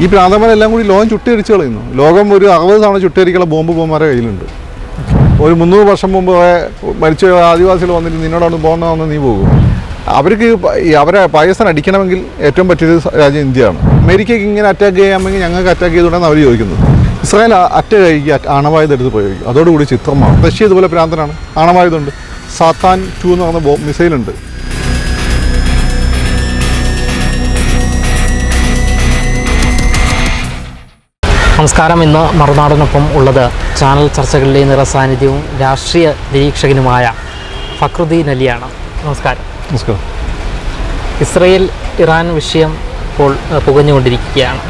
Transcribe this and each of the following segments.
ഈ പ്രാന്തന്മാരെല്ലാം കൂടി ലോകം ചുട്ടിയടിച്ച് കളയുന്നു. ലോകം ഒരു അറുപത് തവണ ചുട്ടിയടിക്കുള്ള ബോംബ് ബോംബാരെ കയ്യിലുണ്ട്. ഒരു മുന്നൂറ് വർഷം മുമ്പ് മരിച്ച ആദിവാസികൾ വന്നിട്ട് നിന്നോടാണ് പോകണമെന്ന് നീ പോകും അവർക്ക് അവരെ പാകിസ്ഥാൻ അടിക്കണമെങ്കിൽ ഏറ്റവും പറ്റിയത് രാജ്യം ഇന്ത്യയാണ്. അമേരിക്കയ്ക്ക് ഇങ്ങനെ അറ്റാക്ക് ചെയ്യാമെങ്കിൽ ഞങ്ങൾക്ക് അറ്റാക്ക് ചെയ്തുകൊണ്ടാണ് അവർ ചോദിക്കുന്നത് ഇസ്രായേൽ അറ്റ കൈക്ക് അറ്റ- ആണവായുധം എടുത്ത് പ്രയോഗിക്കും. അതോടുകൂടി ചിത്രമാണ്. റഷ്യ ഇതുപോലെ പ്രാന്തനാണ്. ആണവായുധമുണ്ട് സാത്താൻ ടു എന്ന് പറഞ്ഞ ബോ മിസൈലുണ്ട് നമസ്കാരം ഇന്ന് മറുനാടിനൊപ്പം ഉള്ളത്. ചാനൽ ചർച്ചകളിലെ നിറസാന്നിധ്യവും രാഷ്ട്രീയ നിരീക്ഷകനുമായ ഫക്രുദ്ദീൻ അലിയാണ്. നമസ്കാരം. നമസ്കാരം. ഇസ്രയേൽ ഇറാൻ വിഷയം ഇപ്പോൾ പുകഞ്ഞുകൊണ്ടിരിക്കുകയാണ്.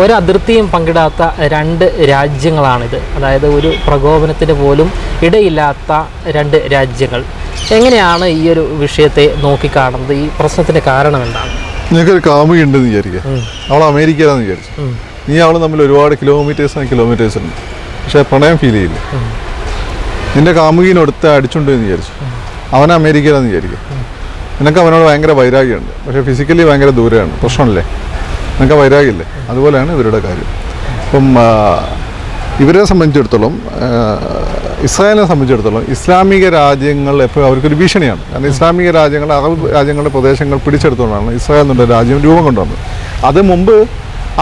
ഒരു അതിർത്തിയും പങ്കിടാത്ത രണ്ട് രാജ്യങ്ങളാണിത്. അതായത് ഒരു പ്രകോപനത്തിന് പോലും ഇടയില്ലാത്ത രണ്ട് രാജ്യങ്ങൾ. എങ്ങനെയാണ് ഈ ഒരു വിഷയത്തെ നോക്കിക്കാണുന്നത്? ഈ പ്രശ്നത്തിന്റെ കാരണം എന്താണ്? നിനക്കൊരു ഒരു ഉണ്ടെന്ന് വിചാരിക്കുക. നമ്മൾ അവൾ അമേരിക്കയിലാണെന്ന് വിചാരിച്ചു. നീ അവൾ തമ്മിൽ ഒരുപാട് കിലോമീറ്റേഴ്സ് ആണ് കിലോമീറ്റേഴ്സ് ഉണ്ട്. പക്ഷേ പ്രണയം ഫീൽ ചെയ്യില്ല. നിന്റെ കാമുകീനെ എടുത്ത് അടിച്ചുണ്ട് എന്ന് വിചാരിച്ചു. അവൻ അമേരിക്കയിലാന്ന് വിചാരിക്കും. നിനക്ക് അവനോട് ഭയങ്കര വൈരാഗ്യമുണ്ട്. പക്ഷേ ഫിസിക്കലി ഭയങ്കര ദൂരമാണ് പ്രശ്നമല്ലേ? നിനക്ക് വൈരാഗ്യമില്ലേ? അതുപോലെയാണ് ഇവരുടെ കാര്യം. അപ്പം ഇവരെ സംബന്ധിച്ചിടത്തോളം ഇസ്രായേലിനെ സംബന്ധിച്ചിടത്തോളം ഇസ്ലാമിക രാജ്യങ്ങൾ എപ്പോഴും അവർക്കൊരു ഭീഷണിയാണ്. കാരണം ഇസ്ലാമിക രാജ്യങ്ങൾ അറബ് രാജ്യങ്ങളുടെ പ്രദേശങ്ങൾ പിടിച്ചെടുത്തുകൊണ്ടാണ് ഇസ്രായേൽ എന്നുള്ള രാജ്യം രൂപം കൊണ്ടുവന്നത്. അത് മുമ്പ്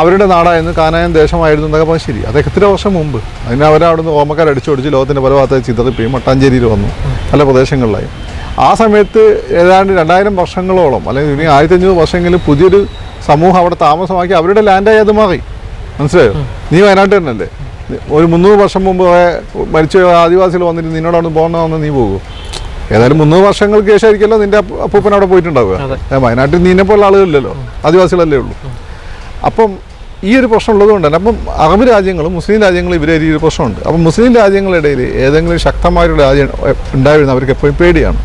അവരുടെ നാടായിരുന്നു കാനായൻ ദേശമായിരുന്നു എന്നൊക്കെ പറഞ്ഞാൽ ശരി. അതൊക്കെ എത്ര വർഷം മുമ്പ്? അതിന് അവരവിടുന്ന് ഓമക്കാർ അടിച്ചൊടിച്ച് ലോകത്തിന്റെ പല ഭാഗത്ത് ചിതറിപ്പോയി മട്ടാഞ്ചേരിയിൽ വന്നു. പല പ്രദേശങ്ങളിലായി. ആ സമയത്ത് ഏതാണ്ട് രണ്ടായിരം വർഷങ്ങളോളം അല്ലെങ്കിൽ ഇനി ആയിരത്തി അഞ്ഞൂറ് വർഷമെങ്കിലും പുതിയൊരു സമൂഹം അവിടെ താമസമാക്കി അവരുടെ ലാൻഡായി അത് മാറി. മനസ്സിലായോ? നീ വയനാട്ട് തന്നെയല്ലേ? ഒരു മുന്നൂറ് വർഷം മുമ്പ് മരിച്ച ആദിവാസികൾ വന്നിട്ട് നിന്നോടാണ് പോകണമെന്ന് നീ പോകുമോ ഏതായാലും മുന്നൂറ് വർഷങ്ങൾക്ക് ശേഷമായിരിക്കുമല്ലോ നിന്റെ അപ്പൂപ്പൻ അവിടെ പോയിട്ടുണ്ടാവുക. വയനാട്ടിൽ നിന്നെ പോലുള്ള ആളുകളില്ലല്ലോ. ആദിവാസികളല്ലേ ഉള്ളൂ. അപ്പം ഈ ഒരു പ്രശ്നം ഉള്ളതുകൊണ്ട് തന്നെ അപ്പം അറബ് രാജ്യങ്ങളും മുസ്ലിം രാജ്യങ്ങളും ഇവരെ ഒരു പ്രശ്നമുണ്ട്. അപ്പം മുസ്ലിം രാജ്യങ്ങളുടെ ഇടയിൽ ഏതെങ്കിലും ശക്തമായൊരു രാജ്യം ഉണ്ടായിരുന്ന അവർക്ക് എപ്പോഴും പേടിയാണ്.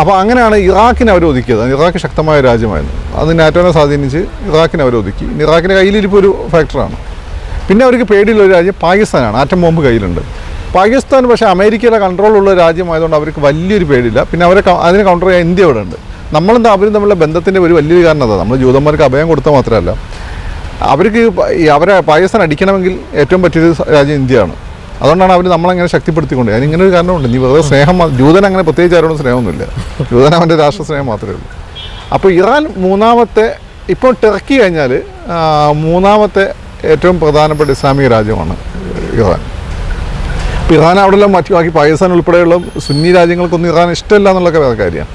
അപ്പോൾ അങ്ങനെയാണ് ഇറാഖിനെ അവർ ഒതുക്കിയത്. ഇറാഖ് ശക്തമായ രാജ്യമായിരുന്നു. അത് നാറ്റോനെ സ്വാധീനിച്ച് ഇറാഖിനെ അവർ ഒതുക്കി. ഇറാഖിന്റെ കയ്യിലിരിപ്പോൾ ഒരു ഫാക്ടറാണ്. പിന്നെ അവർക്ക് പേടിയുള്ള ഒരു രാജ്യം പാകിസ്ഥാനാണ്. ആറ്റം ബോംബ് കയ്യിലുണ്ട്. പാകിസ്ഥാൻ പക്ഷേ അമേരിക്കയുടെ കൺട്രോളുള്ള രാജ്യമായതുകൊണ്ട് അവർക്ക് വലിയൊരു പേടിയില്ല. പിന്നെ അവരെ അതിനെ കൗണ്ടർ ചെയ്യാൻ ഇന്ത്യ ഇവിടെ ഉണ്ട് നമ്മളെന്താ അവരും തമ്മിലുള്ള ബന്ധത്തിന്റെ ഒരു വലിയൊരു കാരണം അതാണ് നമ്മൾ ജൂതന്മാർക്ക് അഭയം കൊടുത്താൽ മാത്രമല്ല. അവർക്ക് അവരെ പാകിസ്ഥാൻ അടിക്കണമെങ്കിൽ ഏറ്റവും പറ്റിയത് രാജ്യം ഇന്ത്യയാണ്. അതുകൊണ്ടാണ് അവർ നമ്മളങ്ങനെ ശക്തിപ്പെടുത്തിക്കൊണ്ട്. അതിന് ഇങ്ങനെ ഒരു കാരണമുണ്ട്. നീ വെറുതെ സ്നേഹം ജൂതൻ അങ്ങനെ പ്രത്യേകിച്ച് ആരോടും സ്നേഹമൊന്നുമില്ല. ജൂതൻ അവന്റെ രാഷ്ട്ര സ്നേഹം മാത്രമേ ഉള്ളൂ. അപ്പോൾ ഇറാൻ മൂന്നാമത്തെ ഇപ്പോൾ ടർക്കി കഴിഞ്ഞാൽ മൂന്നാമത്തെ ഏറ്റവും പ്രധാനപ്പെട്ട ഇസ്ലാമിക രാജ്യമാണ് ഇറാൻ. ഇപ്പോൾ ഇറാൻ അവിടെ മറ്റു ബാക്കി പാകിസ്ഥാൻ ഉൾപ്പെടെയുള്ള സുന്നി രാജ്യങ്ങൾക്കൊന്നും ഇറാൻ ഇഷ്ടമല്ല എന്നുള്ളൊക്കെ വേറെ കാര്യമാണ്.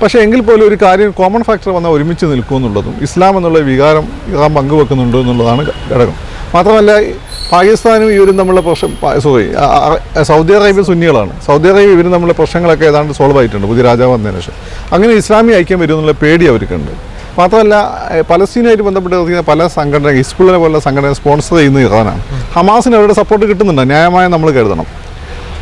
പക്ഷേ എങ്കിൽ പോലും ഒരു കാര്യം കോമൺ ഫാക്ടർ വന്നാൽ ഒരുമിച്ച് നിൽക്കും എന്നുള്ളതും ഇസ്ലാം എന്നുള്ള വികാരം ഇറാൻ പങ്കുവെക്കുന്നുണ്ട് എന്നുള്ളതാണ് ഘടകം. മാത്രമല്ല പാകിസ്ഥാനും ഇവരും തമ്മിലുള്ള പ്രശ്നം സോറി സൗദി അറേബ്യ സുന്നികളാണ്. സൗദി അറേബ്യ ഇവരും തമ്മിലുള്ള പ്രശ്നങ്ങളൊക്കെ ഏതാണ്ട് സോൾവ് ആയിട്ടുണ്ട് പുതിയ രാജാവ് വന്നതിന് ശേഷം. അങ്ങനെ ഇസ്ലാമി ഐക്യം വരും എന്നുള്ള പേടി അവർക്കുണ്ട്. മാത്രമല്ല പലസ്തീനുമായിട്ട് ബന്ധപ്പെട്ട് പല സംഘടന ഹിസ്ബുള്ളിനെ പോലുള്ള സംഘടന സ്പോൺസർ ചെയ്യുന്ന ഇറാനാണ്. ഹമാസിന് അവരുടെ സപ്പോർട്ട് കിട്ടുന്നുണ്ട് ന്യായമായ നമ്മൾ കരുതണം.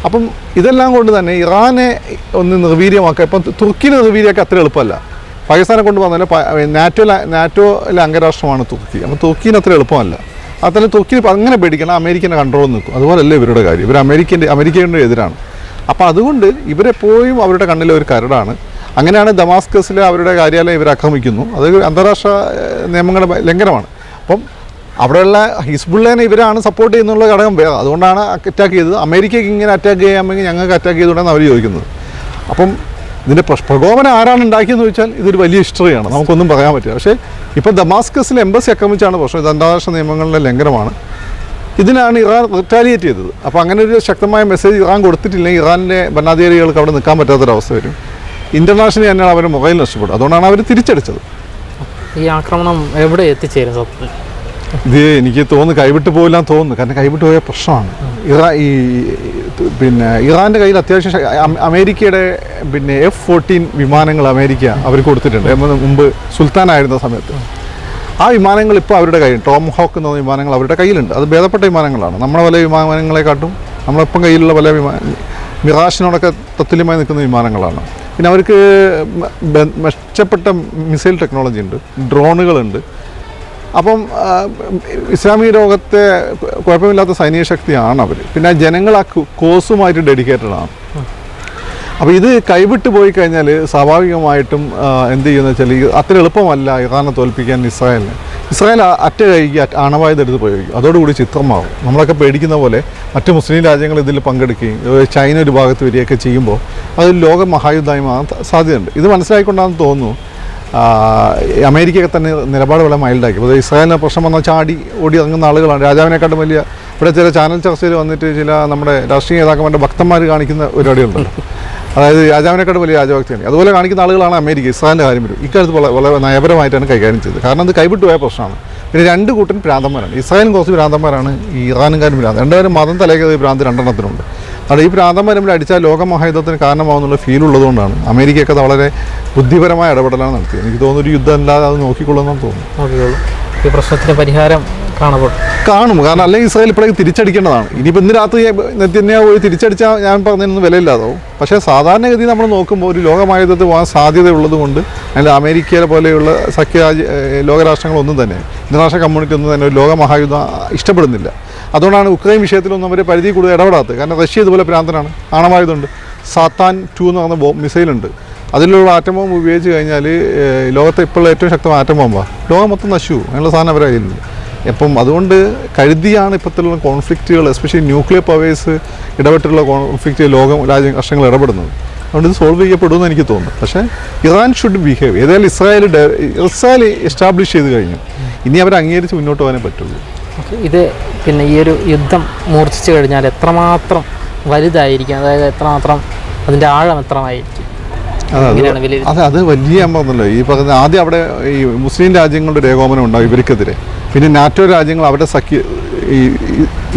അപ്പം ഇതെല്ലാം കൊണ്ട് തന്നെ ഇറാനെ ഒന്ന് നിർവീര്യമാക്കുക. ഇപ്പം തുർക്കിനെ നിർവീര്യമാക്കുക അത്ര എളുപ്പമല്ല. പാകിസ്ഥാനെ കൊണ്ട് വന്നാലും നാറ്റോ നാറ്റോയിലെ അംഗരാഷ്ട്രമാണ് തുർക്കി. അപ്പം തുർക്കിന് അത്ര എളുപ്പമല്ല. അതുപോലെ തുർക്കി ഇപ്പം അങ്ങനെ പേടിക്കണം അമേരിക്കന്റെ കൺട്രോൾ നിൽക്കും. അതുപോലല്ല ഇവരുടെ കാര്യം. ഇവർ അമേരിക്കന്റെ അമേരിക്കയുടെ എതിരാണ്. അപ്പം അതുകൊണ്ട് ഇവരെപ്പോഴും അവരുടെ കണ്ണിലെ ഒരു കരടാണ്. അങ്ങനെയാണ് ദമാസ്കസിലെ അവരുടെ കാര്യാലയം ഇവർ ആക്രമിക്കുന്നു. അത് അന്താരാഷ്ട്ര നിയമങ്ങളുടെ ലംഘനമാണ്. അപ്പം അവിടെയുള്ള ഹിസ്ബുള്ളേനെ ഇവരാണ് സപ്പോർട്ട് ചെയ്യുന്നുള്ള ഘടകം അതുകൊണ്ടാണ് അറ്റാക്ക് ചെയ്തത്. അമേരിക്കയ്ക്ക് ഇങ്ങനെ അറ്റാക്ക് ചെയ്യാമെങ്കിൽ ഞങ്ങൾക്ക് അറ്റാക്ക് ചെയ്തുകൊണ്ടാണ് അവർ ചോദിക്കുന്നത്. അപ്പം ഇതിന്റെ പ്രകോപനം ആരാണ് ഉണ്ടാക്കിയെന്ന് ചോദിച്ചാൽ ഇതൊരു വലിയ ഹിസ്റ്ററിയാണ് നമുക്കൊന്നും പറയാൻ പറ്റില്ല. പക്ഷേ ഇപ്പോൾ ദമാസ്കസിൽ എംബസി ആക്രമിച്ചാണ് പ്രശ്നം. ഇത് അന്താരാഷ്ട്ര നിയമങ്ങളുടെ ലംഘനമാണ്. ഇതിനാണ് ഇറാൻ റിറ്റാലിയേറ്റ് ചെയ്തത്. അപ്പോൾ അങ്ങനെ ഒരു ശക്തമായ മെസ്സേജ് ഇറാൻ കൊടുത്തിട്ടില്ലെങ്കിൽ ഇറാനിലെ ഭരണാധികാരികൾക്ക് അവിടെ നിൽക്കാൻ പറ്റാത്തൊരവസ്ഥ വരും. ഇന്റർനാഷണലി തന്നെയാണ് അവർ മൊബൈൽ നഷ്ടപ്പെടും അതുകൊണ്ടാണ് അവർ തിരിച്ചടിച്ചത്. ഈ ആക്രമണം എവിടെ എത്തിച്ചേരും? സത്യത്തിൽ ഇത് എനിക്ക് തോന്നുന്നു കൈവിട്ട് പോയില്ലാന്ന് തോന്നുന്നു. കാരണം കൈവിട്ട് പോയ പ്രശ്നമാണ്. ഇറാ ഈ പിന്നെ ഇറാന്റെ കയ്യിൽ അത്യാവശ്യം അമേരിക്കയുടെ പിന്നെ എഫ് ഫോർട്ടീൻ വിമാനങ്ങൾ അമേരിക്ക അവർ കൊടുത്തിട്ടുണ്ട്. മുമ്പ് സുൽത്താനായിരുന്ന സമയത്ത്. ആ വിമാനങ്ങൾ ഇപ്പോൾ അവരുടെ കയ്യിൽ ടോം ഹോക്ക് എന്ന വിമാനങ്ങൾ അവരുടെ കയ്യിലുണ്ട്. അത് ഭേദപ്പെട്ട വിമാനങ്ങളാണ്. നമ്മളെ പല വിമാനങ്ങളെക്കാട്ടും നമ്മളിപ്പം കയ്യിലുള്ള പല വിമാന മിറാഷിനോടൊക്കെ തത്തുല്യമായി നിൽക്കുന്ന വിമാനങ്ങളാണ്. പിന്നെ അവർക്ക് മെച്ചപ്പെട്ട മിസൈൽ ടെക്നോളജി ഉണ്ട്. ഡ്രോണുകളുണ്ട്. അപ്പം ഇസ്ലാമിക ലോകത്തെ കുഴപ്പമില്ലാത്ത സൈനിക ശക്തിയാണ് അവർ പിന്നെ ജനങ്ങൾ ആ കോസുമായിട്ട് ഡെഡിക്കേറ്റഡ് ആണ്. അപ്പോൾ ഇത് കൈവിട്ട് പോയി കഴിഞ്ഞാൽ സ്വാഭാവികമായിട്ടും എന്ത് ചെയ്യുന്ന വെച്ചാൽ അത്ര എളുപ്പമല്ല ഇറാനെ തോൽപ്പിക്കാൻ ഇസ്രായേലിന്. ഇസ്രായേൽ അറ്റ കഴുകി എടുത്ത് പ്രയോഗിക്കും അതോടുകൂടി ചിത്രം മാറും നമ്മളൊക്കെ പേടിക്കുന്ന പോലെ മറ്റ് മുസ്ലിം രാജ്യങ്ങൾ ഇതിൽ പങ്കെടുക്കുകയും ചൈന ഒരു ഭാഗത്ത് വരികയൊക്കെ ചെയ്യുമ്പോൾ അത് ലോക മഹായുദ്ധമായി മാറാൻ സാധ്യതയുണ്ട്. ഇത് മനസ്സിലായിക്കൊണ്ടാണെന്ന് തോന്നുന്നു അമേരിക്കയൊക്കെ തന്നെ നിലപാട് വളരെ മൈൽഡാക്കി. അപ്പോൾ ഇസ്രായേലിന് പ്രശ്നം വന്നാൽ ചാടി ഓടി ഇറങ്ങുന്ന ആളുകളാണ്. രാജാവിനെക്കാട്ടും വലിയ ഇവിടെ ചില ചാനൽ ചർച്ചയിൽ വന്നിട്ട് ചില നമ്മുടെ രാഷ്ട്രീയ നേതാക്കന്മാരുടെ ഭക്തന്മാർ കാണിക്കുന്ന പരിപാടികളുണ്ട്. അതായത് രാജാവിനെക്കാട്ടും വലിയ രാജഭക്തിയാണ്. അതുപോലെ കാണിക്കുന്ന ആളുകളാണ് അമേരിക്ക ഇസ്രായേലിന്റെ കാര്യം വരും ഇക്കാലത്ത് വളരെ വളരെ നയപരമായിട്ടാണ് കൈകാര്യം ചെയ്തത്. കാരണം അത് കൈവിട്ടുപോയ പ്രശ്നമാണ്. പിന്നെ രണ്ട് കൂട്ടൻ ഭ്രാന്തന്മാരാണ് ഇസ്രായേലും കുറച്ച് ഭ്രാന്തന്മാരാണ് ഈ ഇറാനുകാരും ഭ്രാന്ത് രണ്ടുപേരും മതം തലേക്കത് ഭ്രാന്ത് രണ്ടെണ്ണത്തിനുണ്ട്. അവിടെ ഈ പ്രാന്തം വരുമ്പോൾ അടിച്ചാൽ ലോകമഹായുദ്ധത്തിന് കാരണമാവുന്നുള്ള ഫീൽ ഉള്ളതുകൊണ്ടാണ്. അമേരിക്കയൊക്കെ വളരെ ബുദ്ധിപരമായ ഇടപെടലാണ് നടത്തിയത്. എനിക്ക് തോന്നുന്നു ഒരു യുദ്ധം അല്ലാതെ അത് നോക്കിക്കൊള്ളുന്നു തോന്നുന്നു ഈ പ്രശ്നത്തിന് പരിഹാരം കാണപ്പെടും കാണും. കാരണം അല്ലെങ്കിൽ ഇസ്രായേൽ ഇപ്പോഴേക്ക് തിരിച്ചടിക്കേണ്ടതാണ്. ഇനിയിപ്പോൾ ഇന്ന് രാത്രി നെത്തിന്യാ പോയി തിരിച്ചടിച്ചാൽ ഞാൻ പറഞ്ഞതിനൊന്നും വിലയില്ലാതാവും. പക്ഷേ സാധാരണഗതി നമ്മൾ നോക്കുമ്പോൾ ഒരു ലോകമായുധത്തിൽ പോകാൻ സാധ്യതയുള്ളത് കൊണ്ട് അല്ലെങ്കിൽ അമേരിക്കയെ പോലെയുള്ള ഏഹ് ലോകരാഷ്ട്രങ്ങളൊന്നും തന്നെ ഇന്റർനാഷണൽ കമ്മ്യൂണിറ്റി ഒന്നും തന്നെ ഒരു ലോകമഹായുധം ഇഷ്ടപ്പെടുന്നില്ല. അതുകൊണ്ടാണ് ഉക്രൈൻ വിഷയത്തിലൊന്നും അവർ പരിധി കൂടുതൽ ഇടപെടാത്തത്. കാരണം റഷ്യ ഇതുപോലെ പ്രാന്തനാണ്. ആണവായുധമുണ്ട്. സാത്താൻ ടു എന്ന് പറഞ്ഞ ബോ മിസൈലുണ്ട്. അതിലുള്ള ആറ്റം ബോംബ് ഉപയോഗിച്ച് കഴിഞ്ഞാൽ ലോകത്തെ ഇപ്പോഴുള്ള ഏറ്റവും ശക്തമായ ആറ്റം ബോംബാണ് ലോകം മൊത്തം നശിച്ചു അങ്ങനെയുള്ള സാധനം അവരെ കയ്യിലുണ്ട്. അപ്പം അതുകൊണ്ട് കരുതിയാണ് ഇപ്പോഴത്തുള്ള കോൺഫ്ലിക്റ്റുകൾ എസ്പെഷ്യലി ന്യൂക്ലിയർ പവേഴ്സ് ഇടപെട്ടുള്ള കോൺഫ്ലിക്റ്റ് ലോകം രാജ്യ രാഷ്ട്രങ്ങൾ ഇടപെടുന്നത്. അതുകൊണ്ട് ഇത് സോൾവ് ചെയ്യപ്പെടുമെന്ന് എനിക്ക് തോന്നുന്നു. പക്ഷേ ഇറാൻ ഷുഡ് ബിഹേവ് ഏതായാലും ഇസ്രായേൽ ഇസ്രായേൽ എസ്റ്റാബ്ലിഷ് ചെയ്ത് കഴിഞ്ഞു. ഇനി അവർ അംഗീകരിച്ച് മുന്നോട്ട് പോകാനേ പറ്റുള്ളൂ. ഇത് പിന്നെ ഈ ഒരു യുദ്ധം മൂർച്ഛിച്ചു കഴിഞ്ഞാൽ എത്രമാത്രം വലുതായിരിക്കും? അതായത് എത്രമാത്രം അതിന്റെ ആഴം എത്രമായിരിക്കും? അതെ അത് വലിയ ഞാൻ പറഞ്ഞല്ലോ. ഈ പറഞ്ഞ ആദ്യം അവിടെ ഈ മുസ്ലിം രാജ്യങ്ങളുടെ ഒരു ഏകോപനം ഉണ്ടാവും ഇവർക്കെതിരെ. പിന്നെ നാറ്റോ രാജ്യങ്ങൾ അവിടെ സഖ്യ ഈ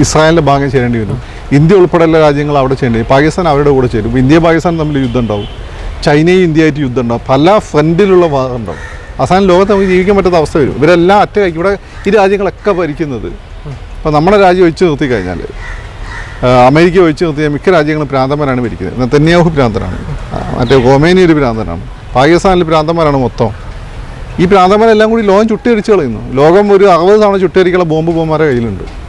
ഇസ്രായേലിന്റെ ഭാഗം ചേരേണ്ടി വരും. ഇന്ത്യ ഉൾപ്പെടെയുള്ള രാജ്യങ്ങൾ അവിടെ ചെയ്യേണ്ടി പാകിസ്ഥാൻ അവരുടെ കൂടെ ചേരും. ഇന്ത്യ പാകിസ്ഥാൻ തമ്മിൽ യുദ്ധം ഉണ്ടാവും. ചൈനയും ഇന്ത്യയായിട്ട് യുദ്ധം ഉണ്ടാവും. പല ഫ്രണ്ടിലുള്ള ഭാഗം ഉണ്ടാവും. അവസാനം ലോകത്ത് നമുക്ക് ജീവിക്കാൻ പറ്റാത്ത അവസ്ഥ വരും. ഇവരെല്ലാം അറ്റ ഇവിടെ ഈ രാജ്യങ്ങളൊക്കെ ഭരിക്കുന്നത്. അപ്പോൾ നമ്മുടെ രാജ്യം ഒഴിച്ചു നിർത്തി കഴിഞ്ഞാൽ അമേരിക്ക ഒഴിച്ച് നിർത്തിയ മിക്ക രാജ്യങ്ങളും ഭ്രാന്തന്മാരാണ് ഭരിക്കുന്നത്. നെതന്യാഹു ഭ്രാന്തനാണ്. ആ, മറ്റേ ഗോമേനി ഒരു ഭ്രാന്തനാണ്. പാകിസ്ഥാനിൽ ഭ്രാന്തന്മാരാണ് മൊത്തം. ഈ ഭ്രാന്തന്മാരെല്ലാം കൂടി ലോകം ചുട്ടിയടിച്ച് കളയുന്നു. ലോകം ഒരു അറുപത് തവണ ചുട്ടിയടിക്കുള്ള ബോംബ് ബോംബാരെ കയ്യിലുണ്ട്.